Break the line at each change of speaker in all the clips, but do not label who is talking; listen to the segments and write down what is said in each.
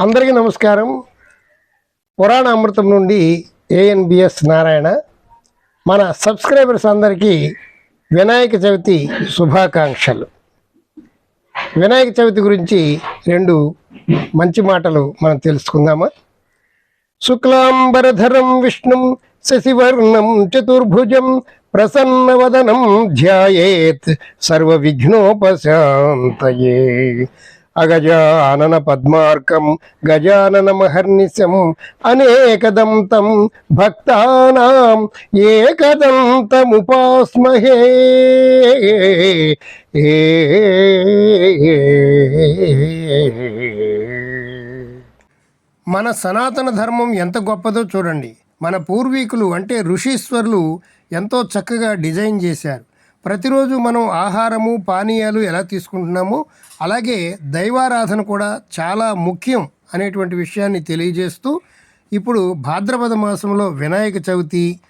అందరికీ నమస్కారం. పురాణ అమృతం నుండి ఏఎన్బిఎస్ నారాయణ. మన సబ్స్క్రైబర్స్ అందరికీ వినాయక చవితి శుభాకాంక్షలు. వినాయక చవితి గురించి రెండు మంచి మాటలు మనం తెలుసుకుందామా? శుక్లాంబరధరం విష్ణుం శశివర్ణం చతుర్భుజం ప్రసన్నవదనం ధ్యాయేత్ సర్వ విఘ్నోపశాంతయే అగజానన పద్మార్కం గజానన మహర్నిశం అనేకదంతం భక్తానాం ఏకదంతముపాస్మహే. మన సనాతన ధర్మం ఎంత గొప్పదో చూడండి. మన పూర్వీకులు అంటే ఋషీశ్వరులు ఎంతో చక్కగా డిజైన్ చేశారు. ప్రతిరోజు మనం ఆహారము పానీయాలు ఎలా తీసుకుంటున్నామో అలాగే దైవారాధన కూడా చాలా ముఖ్యం అనేటువంటి విషయాన్ని తెలియజేస్తూ ఇప్పుడు భాద్రపద మాసంలో వినాయక చవితి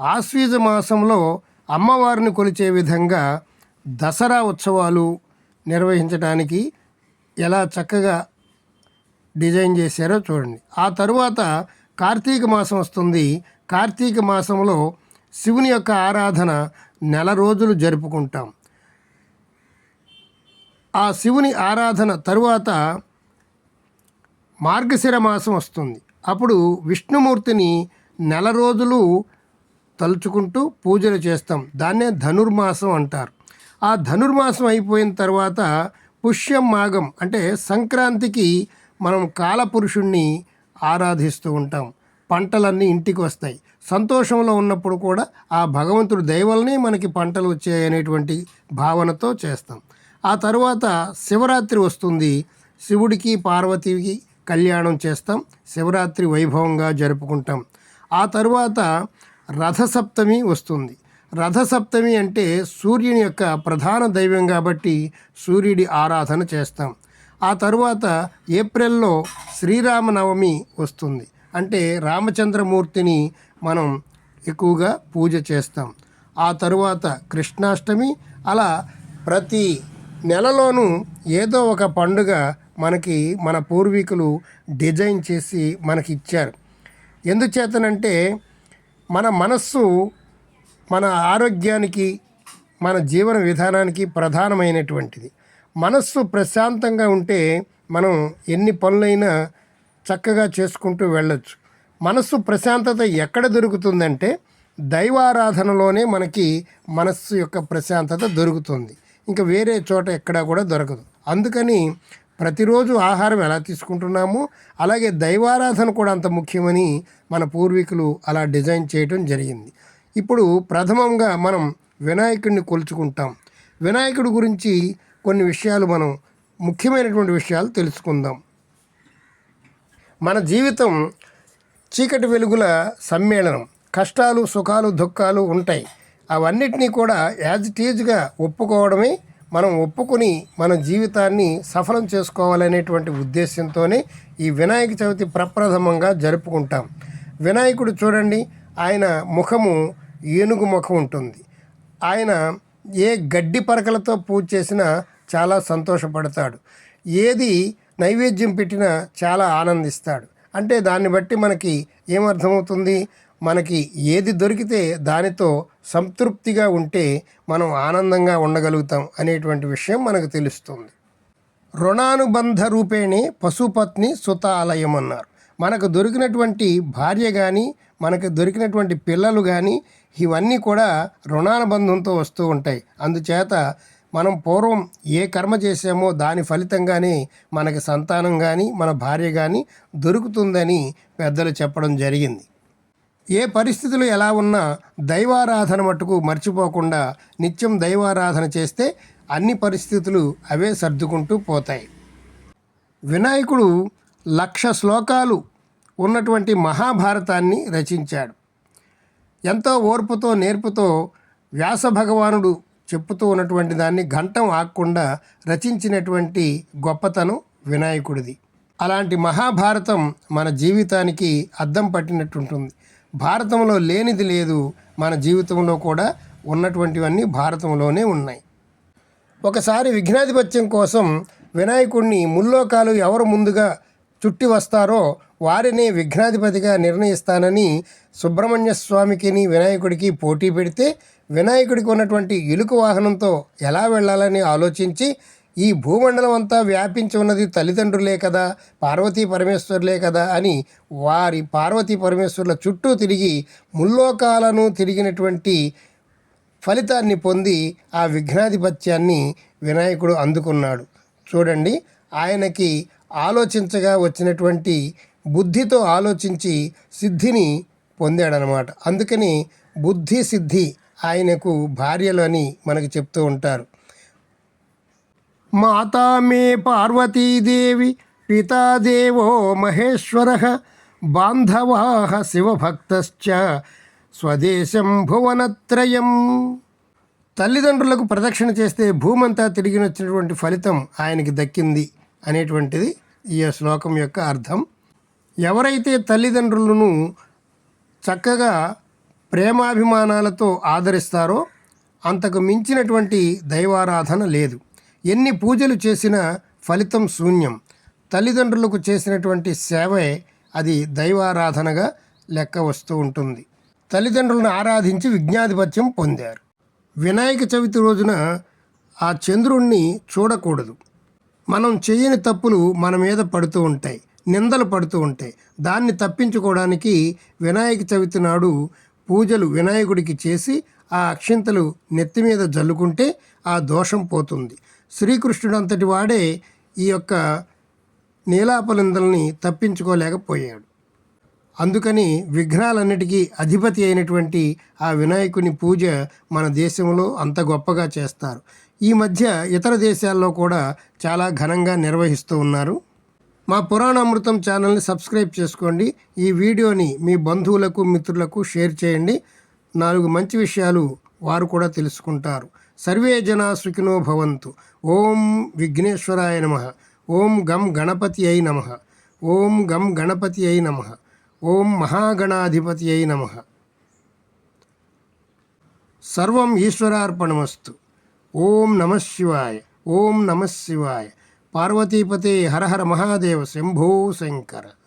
ఆశ్వీజ మాసంలో అమ్మవారిని కొలిచే విధంగా దసరా ఉత్సవాలు నిర్వహించడానికి ఎలా చక్కగా డిజైన్ చేశారో చూడండి. ఆ తరువాత కార్తీక మాసం వస్తుంది. కార్తీక మాసంలో శివుని యొక్క ఆరాధన నెల రోజులు జరుపుకుంటాం. ఆ శివుని ఆరాధన తరువాత మార్గశిర మాసం వస్తుంది. అప్పుడు విష్ణుమూర్తిని నెల రోజులు తలుచుకుంటూ పూజలు చేస్తాం. దాన్నే ధనుర్మాసం అంటారు. ఆ ధనుర్మాసం అయిపోయిన తర్వాత పుష్యం మాఘం అంటే సంక్రాంతికి మనం కాలపురుషుణ్ణి ఆరాధిస్తూ ఉంటాం. పంటలన్నీ ఇంటికి వస్తాయి. సంతోషంలో ఉన్నప్పుడు కూడా ఆ భగవంతుడు దయవలనే మనకి పంటలు వచ్చాయి అనేటువంటి భావనతో చేస్తాం. ఆ తర్వాత శివరాత్రి వస్తుంది. శివుడికి పార్వతికి కళ్యాణం చేస్తాం. శివరాత్రి వైభవంగా జరుపుకుంటాం. ఆ తర్వాత రథసప్తమి వస్తుంది. రథసప్తమి అంటే సూర్యుని యొక్క ప్రధాన దైవం కాబట్టి సూర్యుడి ఆరాధన చేస్తాం. ఆ తరువాత ఏప్రిల్లో శ్రీరామనవమి వస్తుంది. అంటే రామచంద్రమూర్తిని మనం ఎక్కువగా పూజ చేస్తాం. ఆ తరువాత కృష్ణాష్టమి అలా ప్రతి నెలలోనూ ఏదో ఒక పండుగ మనకి మన పూర్వీకులు డిజైన్ చేసి మనకి ఇచ్చారు ఎందుచేతనంటే మన మనస్సు మన ఆరోగ్యానికి మన జీవన విధానానికి ప్రధానమైనటువంటిది. మనస్సు ప్రశాంతంగా ఉంటే మనం ఎన్ని పనులైనా చక్కగా చేసుకుంటూ వెళ్ళొచ్చు. మనస్సు ప్రశాంతత ఎక్కడ దొరుకుతుందంటే దైవారాధనలోనే మనకి మనస్సు యొక్క ప్రశాంతత దొరుకుతుంది. ఇంకా వేరే చోట ఎక్కడా కూడా దొరకదు. అందుకని ప్రతిరోజు ఆహారం ఎలా తీసుకుంటున్నామో? అలాగే దైవారాధన కూడా అంత ముఖ్యమని మన పూర్వీకులు అలా డిజైన్ చేయడం జరిగింది. ఇప్పుడు ప్రథమంగా మనం వినాయకుడిని కొలుచుకుంటాం. వినాయకుడి గురించి కొన్ని విషయాలు మనం ముఖ్యమైనటువంటి విషయాలు తెలుసుకుందాం. మన జీవితం చీకటి వెలుగుల సమ్మేళనం. కష్టాలు సుఖాలు దుఃఖాలు ఉంటాయి. అవన్నిటినీ కూడా యాజ్ ఇట్ ఈజ్గా ఒప్పుకోవడమే మనం ఒప్పుకొని మన జీవితాన్ని సఫలం చేసుకోవాలనేటువంటి ఉద్దేశంతోనే ఈ వినాయక చవితి ప్రప్రథమంగా జరుపుకుంటాం. వినాయకుడు చూడండి ఆయన ముఖము ఏనుగు ముఖం ఉంటుంది. ఆయన ఏ గడ్డి పరకలతో పూజ చేసినా చాలా సంతోషపడతాడు. ఏది నైవేద్యం పెట్టినా చాలా ఆనందిస్తాడు. అంటే దాన్ని బట్టి మనకి ఏమర్థమవుతుంది? మనకి ఏది దొరికితే దానితో సంతృప్తిగా ఉంటే మనం ఆనందంగా ఉండగలుగుతాం అనేటువంటి విషయం మనకు తెలుస్తుంది. రుణానుబంధ రూపేణే పశుపత్ని సుతాలయం అన్నారు. మనకు దొరికినటువంటి భార్య కానీ మనకు దొరికినటువంటి పిల్లలు కానీ ఇవన్నీ కూడా రుణానుబంధంతో వస్తూ ఉంటాయి. అందుచేత మనం పూర్వం ఏ కర్మ చేసామో దాని ఫలితంగానే మనకి సంతానం కానీ మన భార్య కానీ దొరుకుతుందని పెద్దలు చెప్పడం జరిగింది. ఏ పరిస్థితులు ఎలా ఉన్నా దైవారాధన మట్టుకు మర్చిపోకుండా నిత్యం దైవారాధన చేస్తే అన్ని పరిస్థితులు అవే సర్దుకుంటూ పోతాయి. వినాయకుడు లక్ష శ్లోకాలు ఉన్నటువంటి మహాభారతాన్ని రచించాడు. ఎంతో ఓర్పుతో నేర్పుతో వ్యాస భగవానుడు చెప్పుతూ ఉన్నటువంటి దాన్ని ఘంటం ఆగకుండా రచించినటువంటి గొప్పతనం వినాయకుడిది. అలాంటి మహాభారతం మన జీవితానికి అద్దం పట్టినట్టుంటుంది. భారతంలో లేనిది లేదు మన జీవితంలో కూడా ఉన్నటువంటివన్నీ భారతంలోనే ఉన్నాయి. ఒకసారి విఘ్నాధిపత్యం కోసం వినాయకుడిని ముల్లోకాలు ఎవరు ముందుగా చుట్టి వస్తారో వారిని విఘ్నాధిపతిగా నిర్ణయిస్తానని సుబ్రహ్మణ్య స్వామికిని వినాయకుడికి పోటీ పెడితే వినాయకుడికి ఉన్నటువంటి ఎలుక వాహనంతో ఎలా వెళ్ళాలని ఆలోచించి ఈ భూమండలం అంతా వ్యాపించి ఉన్నది తల్లిదండ్రులే కదా పార్వతీ పరమేశ్వరులే కదా అని వారి పార్వతీ పరమేశ్వరుల చుట్టూ తిరిగి ముల్లోకాలను తిరిగినటువంటి ఫలితాన్ని పొంది ఆ విఘ్నాధిపత్యాన్ని వినాయకుడు అందుకున్నాడు. చూడండి ఆయనకి ఆలోచించగా వచ్చినటువంటి బుద్ధితో ఆలోచించి సిద్ధిని పొందాడనమాట. అందుకని బుద్ధి సిద్ధి ఆయనకు భార్యలు అని మనకు చెప్తూ ఉంటారు. మాతా మే పార్వతీదేవి పితాదేవో మహేశ్వర బాంధవా శివభక్తశ్చ స్వదేశం భువనత్రయం. తల్లిదండ్రులకు ప్రదక్షిణ చేస్తే భూమంతా తిరిగి వచ్చినటువంటి ఫలితం ఆయనకి దక్కింది అనేటువంటిది ఈ శ్లోకం యొక్క అర్థం. ఎవరైతే తల్లిదండ్రులను చక్కగా ప్రేమాభిమానాలతో ఆదరిస్తారో అంతకు మించినటువంటి దైవారాధన లేదు. ఎన్ని పూజలు చేసినా ఫలితం శూన్యం. తల్లిదండ్రులకు చేసినటువంటి సేవే అది దైవారాధనగా లెక్క వస్తూ ఉంటుంది. తల్లిదండ్రులను ఆరాధించి విజ్ఞాధిపత్యం పొందారు. వినాయక చవితి రోజున ఆ చంద్రుణ్ణి చూడకూడదు. మనం చేయని తప్పులు మన మీద పడుతూ ఉంటాయి. నిందలు పడుతూ ఉంటాయి. దాన్ని తప్పించుకోవడానికి వినాయక చవితి నాడు పూజలు వినాయకుడికి చేసి ఆ అక్షింతలు నెత్తి మీద జల్లుకుంటే ఆ దోషం పోతుంది. శ్రీకృష్ణుడు అంతటి వాడే ఈ యొక్క నీలాపలిందల్ని తప్పించుకోలేకపోయాడు. అందుకని విఘ్నాలన్నిటికీ అధిపతి అయినటువంటి ఆ వినాయకుని పూజ మన దేశంలో అంత గొప్పగా చేస్తారు. ఈ మధ్య ఇతర దేశాల్లో కూడా చాలా ఘనంగా నిర్వహిస్తూ ఉన్నారు. మా పురాణామృతం ఛానల్ని సబ్స్క్రైబ్ చేసుకోండి. ఈ వీడియోని మీ బంధువులకు మిత్రులకు షేర్ చేయండి. నాలుగు మంచి విషయాలు వారు కూడా తెలుసుకుంటారు. సర్వే జనా సుఖినో భవంతు. ఓం విఘ్నేశ్వరాయ నమ. ఓం గం గణపతి అయి నమ. ఓం గం గణపతి అయి నమ. ఓం మహాగణాధిపతి అయి నమ. సర్వం ఈశ్వరార్పణమస్తు. ఓం నమ శివాయ. ఓం నమ శివాయ. पार्वतीपते हर हर महादेव शंभो शंकर।